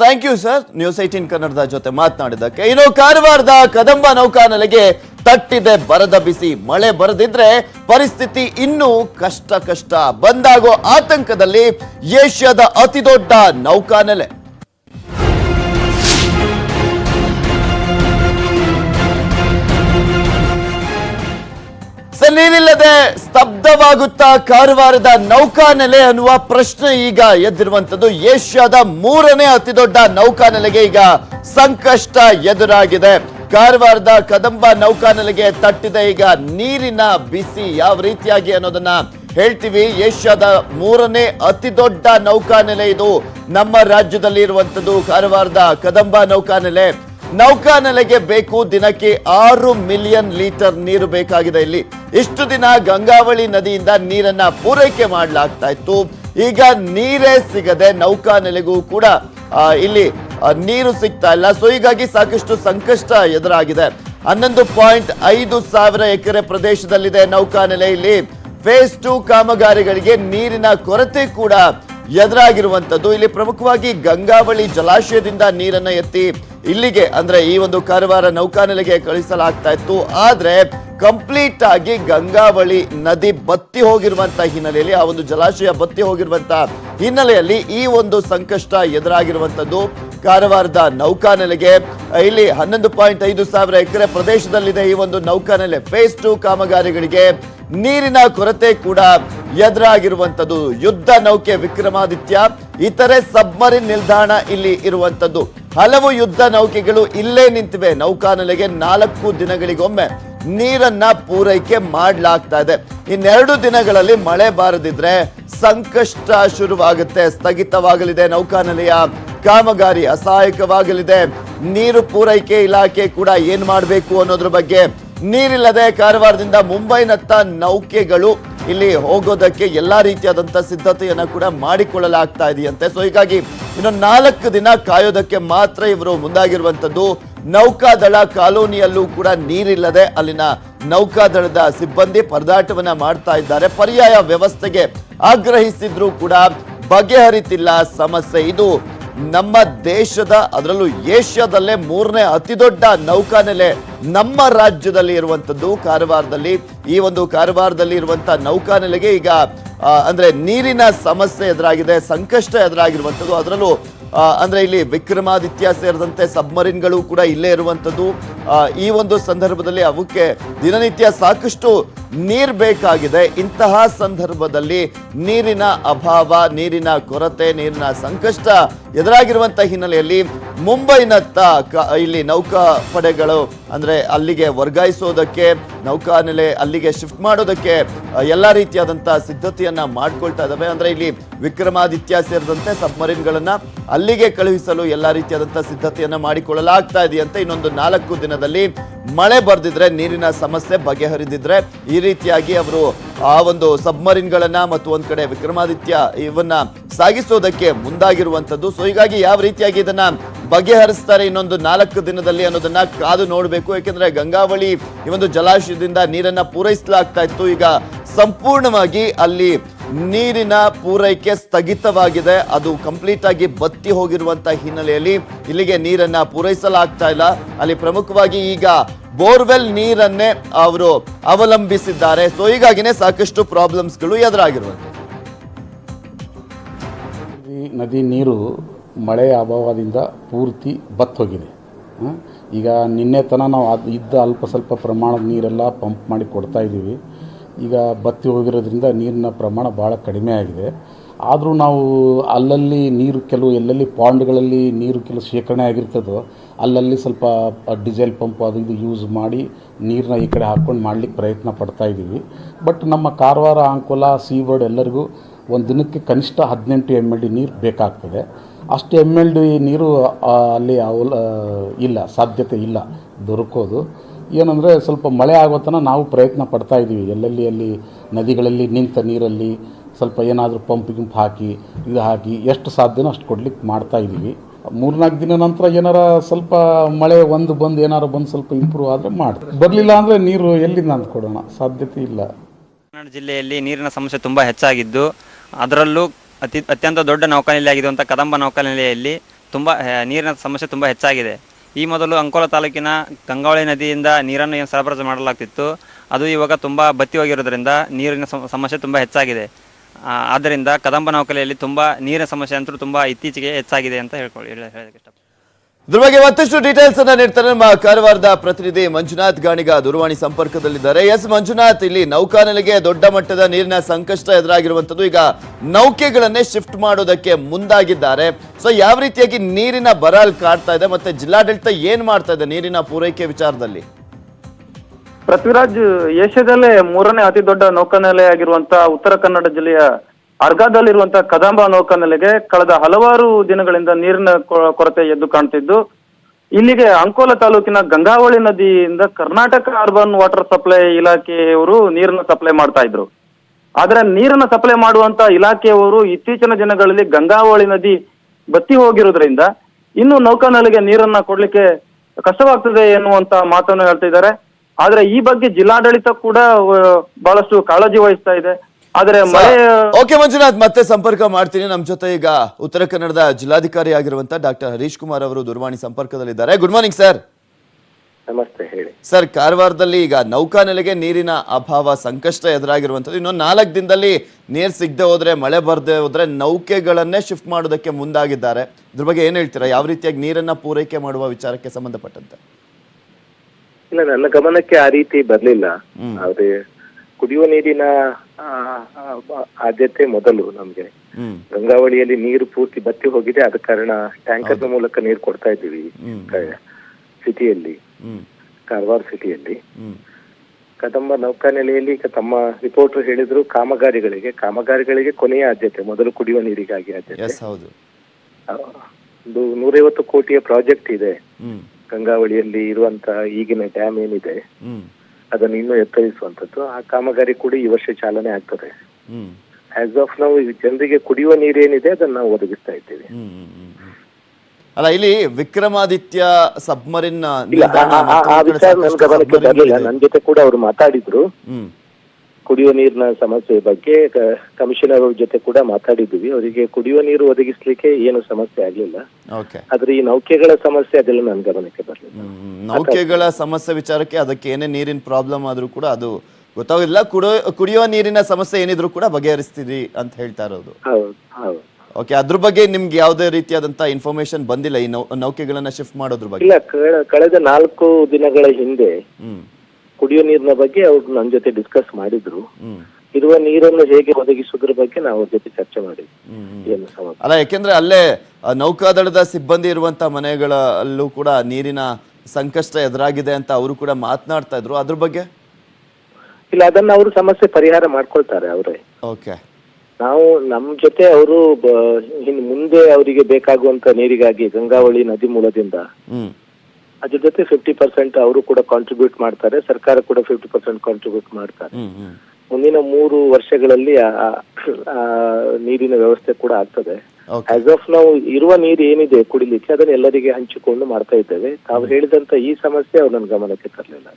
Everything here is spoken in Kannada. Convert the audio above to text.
Thank you sir news eighteen ಕನ್ನಡದ ಜೊತೆ ಮಾತನಾಡಿದ್ದಕ್ಕೆ. ಇನ್ನು ಕಾರವಾರದ ಕದಂಬ ನೌಕಾನೆಲೆಗೆ ತಟ್ಟಿದೆ ಬರದ ಬಿಸಿ. ಮಳೆ ಬರದಿದ್ರೆ ಪರಿಸ್ಥಿತಿ ಇನ್ನೂ ಕಷ್ಟ ಕಷ್ಟ. ಬಂದಾಗೋ ಆತಂಕದಲ್ಲಿ ಏಷ್ಯಾದ ಅತಿದೊಡ್ಡ ನೌಕಾನೆಲೆ. ನೀರಿಲ್ಲದೆ ಸ್ತಬ್ಧವಾಗುತ್ತಾ ಕಾರವಾರದ ನೌಕಾನೆಲೆ ಅನ್ನುವ ಪ್ರಶ್ನೆ ಈಗ ಎದ್ದಿರುವಂತದ್ದು ಏಷ್ಯಾದ ಮೂರನೇ ಅತಿದೊಡ್ಡ ನೌಕಾನೆಲೆಗೆ ಈಗ ಸಂಕಷ್ಟ ಎದುರಾಗಿದೆ. ಕಾರವಾರದ ಕದಂಬ ನೌಕಾನೆಲೆಗೆ ತಟ್ಟಿದೆ ಈಗ ನೀರಿನ ಬಿಸಿ ಯಾವ ರೀತಿಯಾಗಿ ಅನ್ನೋದನ್ನ ಹೇಳ್ತೀವಿ. ಏಷ್ಯಾದ ಮೂರನೇ ಅತಿ ದೊಡ್ಡ ನೌಕಾನೆಲೆ ಇದು ನಮ್ಮ ರಾಜ್ಯದಲ್ಲಿ ಇರುವಂತದ್ದು ಕಾರವಾರದ ಕದಂಬ ನೌಕಾನೆಲೆ ನೌಕಾನೆಲೆಗೆ ಬೇಕು ದಿನಕ್ಕೆ ಆರು ಮಿಲಿಯನ್ ಲೀಟರ್ ನೀರು ಬೇಕಾಗಿದೆ ಇಲ್ಲಿ. ಇಷ್ಟು ದಿನ ಗಂಗಾವಳಿ ನದಿಯಿಂದ ನೀರನ್ನ ಪೂರೈಕೆ ಮಾಡಲಾಗ್ತಾ ಇತ್ತು. ಈಗ ನೀರೇ ಸಿಗದೆ ನೌಕಾನೆಲೆಗೂ ಕೂಡ ಇಲ್ಲಿ ನೀರು ಸಿಗ್ತಾ ಇಲ್ಲ. ಸೊ ಹೀಗಾಗಿ ಸಾಕಷ್ಟು ಸಂಕಷ್ಟ ಎದುರಾಗಿದೆ. ಹನ್ನೊಂದು ಪಾಯಿಂಟ್ ಐದು ಸಾವಿರ ಎಕರೆ ಪ್ರದೇಶದಲ್ಲಿದೆ ನೌಕಾನೆಲೆ ಇಲ್ಲಿ. ಫೇಸ್ ಟು ಕಾಮಗಾರಿಗಳಿಗೆ ನೀರಿನ ಕೊರತೆ ಕೂಡ ಎದುರಾಗಿರುವಂಥದ್ದು. ಇಲ್ಲಿ ಪ್ರಮುಖವಾಗಿ ಗಂಗಾವಳಿ ಜಲಾಶಯದಿಂದ ನೀರನ್ನು ಎತ್ತಿ ಇಲ್ಲಿಗೆ, ಅಂದ್ರೆ ಈ ಒಂದು ಕಾರವಾರ ನೌಕಾನೆಲೆಗೆ ಕಳಿಸಲಾಗ್ತಾ ಇತ್ತು. ಆದ್ರೆ ಕಂಪ್ಲೀಟ್ ಆಗಿ ಗಂಗಾವಳಿ ನದಿ ಬತ್ತಿ ಹೋಗಿರುವಂತ ಹಿನ್ನೆಲೆಯಲ್ಲಿ, ಆ ಒಂದು ಜಲಾಶಯ ಬತ್ತಿ ಹೋಗಿರುವಂತ ಹಿನ್ನೆಲೆಯಲ್ಲಿ ಈ ಒಂದು ಸಂಕಷ್ಟ ಎದುರಾಗಿರುವಂತದ್ದು ಕಾರವಾರದ ನೌಕಾನೆಲೆಗೆ. ಇಲ್ಲಿ ಹನ್ನೊಂದು ಪಾಯಿಂಟ್ ಐದು ಸಾವಿರ ಎಕರೆ ಪ್ರದೇಶದಲ್ಲಿದೆ ಈ ಒಂದು ನೌಕಾನೆಲೆ. ಫೇಸ್ ಟು ಕಾಮಗಾರಿಗಳಿಗೆ ನೀರಿನ ಕೊರತೆ ಕೂಡ ಎದುರಾಗಿರುವಂತದ್ದು. ಯುದ್ಧ ನೌಕೆ ವಿಕ್ರಮಾದಿತ್ಯ ಇತರೆ ಸಬ್ಮರಿನ್ ನಿಲ್ದಾಣ ಇಲ್ಲಿ ಇರುವಂತದ್ದು ಹಲವು ಯುದ್ಧ ನೌಕೆಗಳು ಇಲ್ಲೇ ನಿಂತಿವೆ. ನೌಕಾನೆಲೆಗೆ ನಾಲ್ಕು ದಿನಗಳಿಗೊಮ್ಮೆ ನೀರನ್ನ ಪೂರೈಕೆ ಮಾಡಲಾಗ್ತಾ ಇದೆ. ಇನ್ನೆರಡು ದಿನಗಳಲ್ಲಿ ಮಳೆ ಬಾರದಿದ್ರೆ ಸಂಕಷ್ಟ ಶುರುವಾಗುತ್ತೆ. ಸ್ಥಗಿತವಾಗಲಿದೆ ನೌಕಾನೆಲೆಯ. ಕಾಮಗಾರಿ ಅಸಹಾಯಕವಾಗಲಿದೆ. ನೀರು ಪೂರೈಕೆ ಇಲಾಖೆ ಕೂಡ ಏನ್ ಮಾಡಬೇಕು ಅನ್ನೋದ್ರ ಬಗ್ಗೆ ನೀರಿಲ್ಲದೆ ಕಾರವಾರದಿಂದ ಮುಂಬೈನತ್ತ ನೌಕೆಗಳು ಇಲ್ಲಿ ಹೋಗೋದಕ್ಕೆ ಎಲ್ಲ ರೀತಿಯಾದಂತ ಸಿದ್ಧತೆಯನ್ನು ಕೂಡ ಮಾಡಿಕೊಳ್ಳಲಾಗ್ತಾ ಇದೆಯಂತೆ. ಸೊ ಹೀಗಾಗಿ ಇನ್ನು ನಾಲ್ಕು ದಿನ ಕಾಯೋದಕ್ಕೆ ಮಾತ್ರ ಇವರು ಮುಂದಾಗಿರುವಂತದ್ದು ನೌಕಾದಳ ಕಾಲೋನಿಯಲ್ಲೂ ಕೂಡ ನೀರಿಲ್ಲದೆ ಅಲ್ಲಿನ ನೌಕಾದಳದ ಸಿಬ್ಬಂದಿ ಪರದಾಟವನ್ನ ಮಾಡ್ತಾ ಇದ್ದಾರೆ. ಪರ್ಯಾಯ ವ್ಯವಸ್ಥೆಗೆ ಆಗ್ರಹಿಸಿದ್ರೂ ಕೂಡ ಬಗೆಹರಿತಿಲ್ಲ ಸಮಸ್ಯೆ. ಇದು ನಮ್ಮ ದೇಶದ ಅದರಲ್ಲೂ ಏಷ್ಯಾದಲ್ಲೇ ಮೂರನೇ ಅತಿ ದೊಡ್ಡ ನೌಕಾನೆಲೆ ನಮ್ಮ ರಾಜ್ಯದಲ್ಲಿ ಇರುವಂತದ್ದು ಕಾರವಾರದಲ್ಲಿ. ಈ ಒಂದು ಕಾರವಾರದಲ್ಲಿ ಇರುವಂಥ ನೌಕಾನೆಲೆಗೆ ಈಗ ಅಂದ್ರೆ ನೀರಿನ ಸಮಸ್ಯೆ ಎದುರಾಗಿದೆ ಸಂಕಷ್ಟ ಎದುರಾಗಿರುವಂಥದ್ದು. ಅದರಲ್ಲೂ ಅಂದರೆ ಇಲ್ಲಿ ವಿಕ್ರಮಾದಿತ್ಯ ಸೇರಿದಂತೆ ಸಬ್ಮರೀನ್ಗಳು ಕೂಡ ಇಲ್ಲೇ ಇರುವಂತದ್ದು ಆ, ಈ ಒಂದು ಸಂದರ್ಭದಲ್ಲಿ ಅವಕ್ಕೆ ದಿನನಿತ್ಯ ಸಾಕಷ್ಟು ನೀರ್ ಬೇಕಾಗಿದೆ. ಇಂತಹ ಸಂದರ್ಭದಲ್ಲಿ ನೀರಿನ ಅಭಾವ, ನೀರಿನ ಕೊರತೆ, ನೀರಿನ ಸಂಕಷ್ಟ ಎದುರಾಗಿರುವಂತ ಹಿನ್ನೆಲೆಯಲ್ಲಿ ಮುಂಬೈನತ್ತ ಕ- ಇಲ್ಲಿ ನೌಕಾ ಪಡೆಗಳು ಅಂದರೆ ಅಲ್ಲಿಗೆ ವರ್ಗಾಯಿಸೋದಕ್ಕೆ, ನೌಕಾನೆಲೆ ಅಲ್ಲಿಗೆ ಶಿಫ್ಟ್ ಮಾಡೋದಕ್ಕೆ ಎಲ್ಲ ರೀತಿಯಾದಂಥ ಸಿದ್ಧತೆಯನ್ನು ಮಾಡಿಕೊಳ್ತಾ ಇದ್ದಾವೆ ಅಂದ್ರೆ ಇಲ್ಲಿ ವಿಕ್ರಮಾದಿತ್ಯ ಸೇರಿದಂತೆ ಸಬ್ಮರೀನ್ಗಳನ್ನು ಅಲ್ಲಿಗೆ ಕಳುಹಿಸಲು ಎಲ್ಲ ರೀತಿಯಾದಂಥ ಸಿದ್ಧತೆಯನ್ನು ಮಾಡಿಕೊಳ್ಳಲಾಗ್ತಾ ಇದೆಯಂತೆ ಇನ್ನೊಂದು ನಾಲ್ಕು ದಿನದಲ್ಲಿ ಮಳೆ ಬರ್ದಿದ್ರೆ ನೀರಿನ ಸಮಸ್ಯೆ ಬಗೆಹರಿದಿದ್ರೆ ಈ ರೀತಿಯಾಗಿ ಅವರು ಆ ಒಂದು ಸಬ್ಮರಿನ್ಗಳನ್ನ ಮತ್ತು ಒಂದ್ ಕಡೆ ವಿಕ್ರಮಾದಿತ್ಯ ಇವನ್ನ ಸಾಗಿಸೋದಕ್ಕೆ ಮುಂದಾಗಿರುವಂತದ್ದು. ಸೊ ಹೀಗಾಗಿ ಯಾವ ರೀತಿಯಾಗಿ ಇದನ್ನ ಬಗೆಹರಿಸ್ತಾರೆ ಇನ್ನೊಂದು ನಾಲ್ಕು ದಿನದಲ್ಲಿ ಅನ್ನೋದನ್ನ ಕಾದು ನೋಡಬೇಕು. ಯಾಕೆಂದ್ರೆ ಗಂಗಾವಳಿ ಈ ಒಂದು ಜಲಾಶಯದಿಂದ ನೀರನ್ನ ಪೂರೈಸಲಾಗ್ತಾ ಇತ್ತು. ಈಗ ಸಂಪೂರ್ಣವಾಗಿ ಅಲ್ಲಿ ನೀರಿನ ಪೂರೈಕೆ ಸ್ಥಗಿತವಾಗಿದೆ. ಅದು ಕಂಪ್ಲೀಟ್ ಆಗಿ ಬತ್ತಿ ಹೋಗಿರುವಂತ ಹಿನ್ನೆಲೆಯಲ್ಲಿ ಇಲ್ಲಿಗೆ ನೀರನ್ನ ಪೂರೈಸಲಾಗ್ತಾ ಇಲ್ಲ. ಅಲ್ಲಿ ಪ್ರಮುಖವಾಗಿ ಈಗ ಬೋರ್ವೆಲ್ ನೀರನ್ನೇ ಅವರು ಅವಲಂಬಿಸಿದ್ದಾರೆ. ಸೊ ಹೀಗಾಗಿನೇ ಸಾಕಷ್ಟು ಪ್ರಾಬ್ಲಮ್ಸ್ಗಳು ಎದುರಾಗಿರುವಂಥದ್ದು ನದಿ ನೀರು ಮಳೆಯ ಅಭಾವದಿಂದ ಪೂರ್ತಿ ಬತ್ತೋಗಿದೆ. ಈಗ ನಿನ್ನೆ ತನ ನಾವು ಅದು ಇದ್ದ ಅಲ್ಪ ಸ್ವಲ್ಪ ಪ್ರಮಾಣದ ನೀರೆಲ್ಲ ಪಂಪ್ ಮಾಡಿ ಕೊಡ್ತಾ ಇದ್ದೀವಿ. ಈಗ ಬತ್ತಿ ಹೋಗಿರೋದ್ರಿಂದ ನೀರಿನ ಪ್ರಮಾಣ ಭಾಳ ಕಡಿಮೆ ಆಗಿದೆ. ಆದರೂ ನಾವು ಅಲ್ಲಲ್ಲಿ ನೀರು ಕೆಲವು ಎಲ್ಲೆಲ್ಲಿ ಪಾಂಡ್ಗಳಲ್ಲಿ ನೀರು ಕೆಲವು ಶೇಖರಣೆ ಆಗಿರ್ತದೋ, ಅಲ್ಲಲ್ಲಿ ಸ್ವಲ್ಪ ಡೀಸೆಲ್ ಪಂಪ್ ಅದು ಇದು ಯೂಸ್ ಮಾಡಿ ನೀರನ್ನ ಈ ಕಡೆ ಹಾಕ್ಕೊಂಡು ಮಾಡ್ಲಿಕ್ಕೆ ಪ್ರಯತ್ನ ಪಡ್ತಾ ಇದ್ದೀವಿ. ಬಟ್ ನಮ್ಮ ಕಾರವಾರ, ಅಂಕೋಲ ಸೀವರ್ಡ್ ಎಲ್ಲರಿಗೂ ಒಂದು ದಿನಕ್ಕೆ ಕನಿಷ್ಠ ಹದಿನೆಂಟು ಎಂ ಎಲ್ ಡಿ ನೀರು ಬೇಕಾಗ್ತದೆ. ಅಷ್ಟು ಎಂ ಎಲ್ ಡಿ ನೀರು ಅಲ್ಲಿ ಅವಲ, ಇಲ್ಲ, ಸಾಧ್ಯತೆ ಇಲ್ಲ, ದೊರಕೋದು. ಏನಂದರೆ ಸ್ವಲ್ಪ ಮಳೆ ಆಗೋ ತನಕ ನಾವು ಪ್ರಯತ್ನ ಪಡ್ತಾ ಇದ್ದೀವಿ ಎಲ್ಲೆಲ್ಲಿ ಅಲ್ಲಿ ನದಿಗಳಲ್ಲಿ ನಿಂತ ನೀರಲ್ಲಿ ಸ್ವಲ್ಪ ಏನಾದರೂ ಪಂಪ್ ಗಿಂಪ್ ಹಾಕಿ, ಇದು ಹಾಕಿ ಎಷ್ಟು ಸಾಧ್ಯನೋ ಅಷ್ಟು ಕೊಡ್ಲಿಕ್ಕೆ ಮಾಡ್ತಾ ಇದ್ದೀವಿ ಮೂರ್ನಾಲ್ಕು ದಿನ ನಂತರ ಏನಾರ ಸ್ವಲ್ಪ ಮಳೆ ಒಂದು ಬಂದು ಏನಾರ ಬಂದು ಸ್ವಲ್ಪ ಇಂಪ್ರೂವ್ ಆದರೆ ಮಾಡಿ ಬರಲಿಲ್ಲ ಅಂದರೆ ನೀರು ಎಲ್ಲಿಂದ ಅಂತ ಕೊಡೋಣ. ಸಾಧ್ಯತೆ ಇಲ್ಲ. ಕನ್ನಡ ಜಿಲ್ಲೆಯಲ್ಲಿ ನೀರಿನ ಸಮಸ್ಯೆ ತುಂಬ ಹೆಚ್ಚಾಗಿದ್ದು, ಅದರಲ್ಲೂ ಅತಿ ಅತ್ಯಂತ ದೊಡ್ಡ ನೌಕಾನೆಲೆಯಾಗಿರುವಂಥ ಕದಂಬ ನೌಕಾನೆಲೆಯಲ್ಲಿ ತುಂಬ ನೀರಿನ ಸಮಸ್ಯೆ ತುಂಬ ಹೆಚ್ಚಾಗಿದೆ. ಈ ಮೊದಲು ಅಂಕೋಲ ತಾಲೂಕಿನ ಗಂಗಾವಳಿ ನದಿಯಿಂದ ನೀರನ್ನು ಏನು ಸರಬರಾಜು ಮಾಡಲಾಗ್ತಿತ್ತು. ಅದು ಇವಾಗ ತುಂಬ ಬತ್ತಿ ಹೋಗಿರೋದ್ರಿಂದ ನೀರಿನ ಸಮಸ್ಯೆ ತುಂಬ ಹೆಚ್ಚಾಗಿದೆ. ಆದ್ದರಿಂದ ಕದಂಬ ನೌಕಲೆಯಲ್ಲಿ ತುಂಬ ನೀರಿನ ಸಮಸ್ಯೆ ಅಂತೂ ತುಂಬ ಇತ್ತೀಚೆಗೆ ಹೆಚ್ಚಾಗಿದೆ ಅಂತ ಹೇಳ್ಕೊಳ್ಳಿ ಹೇಳಿ ಹೇಳಕ್ಕೆ ಇಷ್ಟಪಡ್ತೀನಿ. ಇದ್ರ ಬಗ್ಗೆ ಮತ್ತಷ್ಟು ಡೀಟೇಲ್ಸ್ ಅನ್ನ ನೀಡ್ತಾರೆ ನಮ್ಮ ಕಾರವಾರದ ಪ್ರತಿನಿಧಿ ಮಂಜುನಾಥ್ ಗಾಣಿಗ ದೂರವಾಣಿ ಸಂಪರ್ಕದಲ್ಲಿದ್ದಾರೆ. ಎಸ್ ಮಂಜುನಾಥ್, ಇಲ್ಲಿ ನೌಕಾನೆಲೆಗೆ ದೊಡ್ಡ ಮಟ್ಟದ ನೀರಿನ ಸಂಕಷ್ಟ ಎದುರಾಗಿರುವಂತದ್ದು ಈಗ ನೌಕೆಗಳನ್ನೇ ಶಿಫ್ಟ್ ಮಾಡೋದಕ್ಕೆ ಮುಂದಾಗಿದ್ದಾರೆ. ಸೊ ಯಾವ ರೀತಿಯಾಗಿ ನೀರಿನ ಬರ ಕಾಡ್ತಾ ಇದೆ ಮತ್ತೆ ಜಿಲ್ಲಾಡಳಿತ ಏನ್ ಮಾಡ್ತಾ ಇದೆ ನೀರಿನ ಪೂರೈಕೆ ವಿಚಾರದಲ್ಲಿ? ಪೃಥ್ವಿರಾಜ್, ಏಷ್ಯಾದಲ್ಲೇ ಮೂರನೇ ಅತಿ ದೊಡ್ಡ ನೌಕಾನೆಲೆ ಆಗಿರುವಂತಹ ಉತ್ತರ ಕನ್ನಡ ಜಿಲ್ಲೆಯ ಅರ್ಗಾದಲ್ಲಿರುವಂತಹ ಕದಂಬ ನೌಕಾನೆಲೆಗೆ ಕಳೆದ ಹಲವಾರು ದಿನಗಳಿಂದ ನೀರಿನ ಕೊರತೆ ಎದ್ದು ಕಾಣ್ತಿದ್ದು. ಇಲ್ಲಿಗೆ ಅಂಕೋಲ ತಾಲೂಕಿನ ಗಂಗಾವಳಿ ನದಿಯಿಂದ ಕರ್ನಾಟಕ ಅರ್ಬನ್ ವಾಟರ್ ಸಪ್ಲೈ ಇಲಾಖೆಯವರು ನೀರನ್ನು ಸಪ್ಲೈ ಮಾಡ್ತಾ ಇದ್ರು. ಆದ್ರೆ ನೀರನ್ನ ಸಪ್ಲೈ ಮಾಡುವಂತ ಇಲಾಖೆಯವರು ಇತ್ತೀಚಿನ ದಿನಗಳಲ್ಲಿ ಗಂಗಾವಳಿ ನದಿ ಬತ್ತಿ ಹೋಗಿರೋದ್ರಿಂದ ಇನ್ನು ನೌಕಾನೆಲೆಗೆ ನೀರನ್ನ ಕೊಡ್ಲಿಕ್ಕೆ ಕಷ್ಟವಾಗ್ತದೆ ಎನ್ನುವಂತ ಮಾತನ್ನು ಹೇಳ್ತಿದ್ದಾರೆ. ಆದ್ರೆ ಈ ಬಗ್ಗೆ ಜಿಲ್ಲಾಡಳಿತ ಕೂಡ ಬಹಳಷ್ಟು ಕಾಳಜಿ ವಹಿಸ್ತಾ ಇದೆ. ಆದ್ರೆ ಮಳೆ ಓಕೆ ಮಂಜುನಾಥ್ ಮತ್ತೆ ಸಂಪರ್ಕ ಮಾಡ್ತೀನಿ. ನಮ್ಮ ಜೊತೆ ಈಗ ಉತ್ತರ ಕನ್ನಡದ ಜಿಲ್ಲಾಧಿಕಾರಿ ಆಗಿರುವಂತ ಡಾಕ್ಟರ್ ಹರೀಶ್ ಕುಮಾರ್ ಅವರು ದೂರವಾಣಿ ಸಂಪರ್ಕದಲ್ಲಿದ್ದಾರೆ. ಗುಡ್ ಮಾರ್ನಿಂಗ್ ಸರ್ ನಮಸ್ತೆ ಹೇಳಿ. ಸರ್ ಕಾರವಾರದಲ್ಲಿ ಈಗ ನೌಕಾನೆಲೆಗೆ ನೀರಿನ ಅಭಾವ ಸಂಕಷ್ಟ ಎದುರಾಗಿರುವಂಥದ್ದು. ಇನ್ನೊಂದು ನಾಲ್ಕು ದಿನದಲ್ಲಿ ನೀರು ಸಿಗದೆ ಹೋದ್ರೆ ಮಳೆ ಬರದೆ ಹೋದ್ರೆ ನೌಕೆಗಳನ್ನೇ ಶಿಫ್ಟ್ ಮಾಡೋದಕ್ಕೆ ಮುಂದಾಗಿದ್ದಾರೆ. ಇದ್ರ ಬಗ್ಗೆ ಏನ್ ಹೇಳ್ತೀರಾ? ಯಾವ ರೀತಿಯಾಗಿ ನೀರನ್ನ ಪೂರೈಕೆ ಮಾಡುವ ವಿಚಾರಕ್ಕೆ ಸಂಬಂಧಪಟ್ಟಂತೆ? ಇಲ್ಲ ನನ್ನ ಗಮನಕ್ಕೆ ಆ ರೀತಿ ಬರ್ಲಿಲ್ಲ. ಆದ್ರೆ ಕುಡಿಯುವ ನೀರಿನ ಆದ್ಯತೆ ಮೊದಲು ನಮ್ಗೆ. ಗಂಗಾವಳಿಯಲ್ಲಿ ನೀರು ಪೂರ್ತಿ ಬತ್ತಿ ಹೋಗಿದೆ ಆದ ಕಾರಣ ಟ್ಯಾಂಕರ್ನ ಮೂಲಕ ನೀರು ಕೊಡ್ತಾ ಇದ್ದೀವಿ ಸಿಟಿಯಲ್ಲಿ. ಕಾರವಾರ ಸಿಟಿಯಲ್ಲಿ. ಕದಂಬ ನೌಕಾನೆಲೆಯಲ್ಲಿ ಈಗ ತಮ್ಮ ರಿಪೋರ್ಟರ್ ಹೇಳಿದ್ರು ಕಾಮಗಾರಿಗಳಿಗೆ ಕಾಮಗಾರಿಗಳಿಗೆ ಕೊನೆಯ ಆದ್ಯತೆ ಮೊದಲು ಕುಡಿಯುವ ನೀರಿಗಾಗಿ ಆದ್ಯತೆ. ಒಂದು ನೂರೈವತ್ತು ಕೋಟಿಯ ಪ್ರಾಜೆಕ್ಟ್ ಇದೆ. ಗಂಗಾವಳಿಯಲ್ಲಿ ಇರುವಂತಹ ಈಗಿನ ಡ್ಯಾಮ್ ಏನಿದೆ. ಅದನ್ನು ಇನ್ನೂ ಎತ್ತರಿಸುವಂತದ್ದು ಆ ಕಾಮಗಾರಿ ಕೂಡ ಈ ವರ್ಷ ಚಾಲನೆ ಆಗ್ತದೆ. ಆಸ್ ಆಫ್ ನಾವು ಜನರಿಗೆ ಕುಡಿಯುವ ನೀರೇನಿದೆ ಅದನ್ನ ನಾವು ಒದಗಿಸ್ತಾ ಇದ್ದೇವೆ. ಅಲ್ಲ ಇಲ್ಲಿ ವಿಕ್ರಮಾದಿತ್ಯ ಸಬ್ಮರಿನ್ ಆ- ವಿಚಾರ ನನ್ನ ಗಮನಕ್ಕೆ ಬರಲಿಲ್ಲ. ನನ್ನ ಜೊತೆ ಕೂಡ ಅವರು ಮಾತಾಡಿದ್ರು. ಕುಡಿಯುವ ನೀರಿನ ಸಮಸ್ಯೆ ಬಗ್ಗೆ ಕಮಿಷನರ್ ಅವ್ರ ಜೊತೆ ಕೂಡ ಮಾತಾಡಿದ್ದೀವಿ. ಅವರಿಗೆ ಕುಡಿಯುವ ನೀರು ಒದಗಿಸ್ಲಿಕ್ಕೆ ಏನು ಸಮಸ್ಯೆ ಆಗ್ಲಿಲ್ಲ. ಆದ್ರೆ ಈ ನೌಕೆಗಳ ಸಮಸ್ಯೆ ಅದೆಲ್ಲ ನನ್ನ ಗಮನಕ್ಕೆ ಬರಲಿಲ್ಲ. ನೌಕೆಗಳ ಸಮಸ್ಯೆ ವಿಚಾರಕ್ಕೆ ಅದಕ್ಕೆ ಏನೇ ನೀರಿನ ಪ್ರಾಬ್ಲಮ್ ಆದ್ರೂ ಕೂಡ ಅದು ಗೊತ್ತಾಗಿಲ್ಲ ಕುಡಿಯುವ ಕುಡಿಯೋ ನೀರಿನ ಸಮಸ್ಯೆ ಏನಿದ್ರು ಕೂಡ ಬಗೆಹರಿಸ್ತೀರಿ ಅಂತ ಹೇಳ್ತಾ ಇರೋದು. ಓಕೆ ಅದ್ರ ಬಗ್ಗೆ ನಿಮ್ಗೆ ಯಾವುದೇ ರೀತಿಯಾದಂತ ಇನ್ಫಾರ್ಮೇಶನ್ ಬಂದಿಲ್ಲ ಈ ನೌ ನೌಕೆಗಳನ್ನ ಶಿಫ್ಟ್ ಮಾಡೋದ್ರ ಬಗ್ಗೆ? ಇಲ್ಲ ಕಳೆ- ಕಳೆದ ನಾಲ್ಕು ದಿನಗಳ ಹಿಂದೆ ಕುಡಿಯುವ ನೀರಿನ ಬಗ್ಗೆ ಅವ್ರು ನನ್ನ ಜೊತೆ ಡಿಸ್ಕಸ್ ಮಾಡಿದ್ರು. ಇರುವ ನೀರನ್ನು ಹೇಗೆ ಒದಗಿಸುವುದ್ರ ಬಗ್ಗೆ ನಾವು ಅವ್ರ ಜೊತೆ ಚರ್ಚೆ ಮಾಡಿದ್ವಿ. ಅಲ್ಲ ಯಾಕೆಂದ್ರೆ ಅಲ್ಲೇ ನೌಕಾದಳದ ಸಿಬ್ಬಂದಿ ಇರುವಂತ ಮನೆಗಳಲ್ಲೂ ಕೂಡ ನೀರಿನ ಸಂಕಷ್ಟ ಎದುರಾಗಿದೆ ಅಂತ ಅವರು ಕೂಡ ಮಾತನಾಡ್ತಾ ಇದ್ರು. ಅದ್ರ ಬಗ್ಗೆ? ಇಲ್ಲ ಅದನ್ನ ಅವರು ಸಮಸ್ಯೆ ಪರಿಹಾರ ಮಾಡ್ಕೊಳ್ತಾರೆ ಅವರೇ. ಓಕೆ. ನಾವು ನಮ್ ಜೊತೆ ಅವರು ಇನ್ನು ಮುಂದೆ ಅವರಿಗೆ ಬೇಕಾಗುವಂತ ನೀರಿಗಾಗಿ ಗಂಗಾವಳಿ ನದಿ ಮೂಲದಿಂದ ಅದ್ರ ಜೊತೆ ಫಿಫ್ಟಿ ಪರ್ಸೆಂಟ್ ಅವರು ಕೂಡ ಕಾಂಟ್ರಿಬ್ಯೂಟ್ ಮಾಡ್ತಾರೆ ಸರ್ಕಾರ ಕೂಡ ಫಿಫ್ಟಿ ಪರ್ಸೆಂಟ್ ಕಾಂಟ್ರಿಬ್ಯೂಟ್ ಮಾಡ್ತಾರೆ. ಮುಂದಿನ ಮೂರು ವರ್ಷಗಳಲ್ಲಿ ನೀರಿನ ವ್ಯವಸ್ಥೆ ಕೂಡ ಆಗ್ತದೆ. ಆಸ್ ಆಫ್ ನಾವು ಇರುವ ನೀರು ಏನಿದೆ ಕುಡಿಲಿಕ್ಕೆ ಅದನ್ನ ಎಲ್ಲರಿಗೆ ಹಂಚಿಕೊಂಡು ಮಾಡ್ತಾ ಇದ್ದೇವೆ. ತಾವು ಹೇಳಿದಂತ ಈ ಸಮಸ್ಯೆ ಅವ್ರು ನನ್ನ ಗಮನಕ್ಕೆ ತರಲಿಲ್ಲ.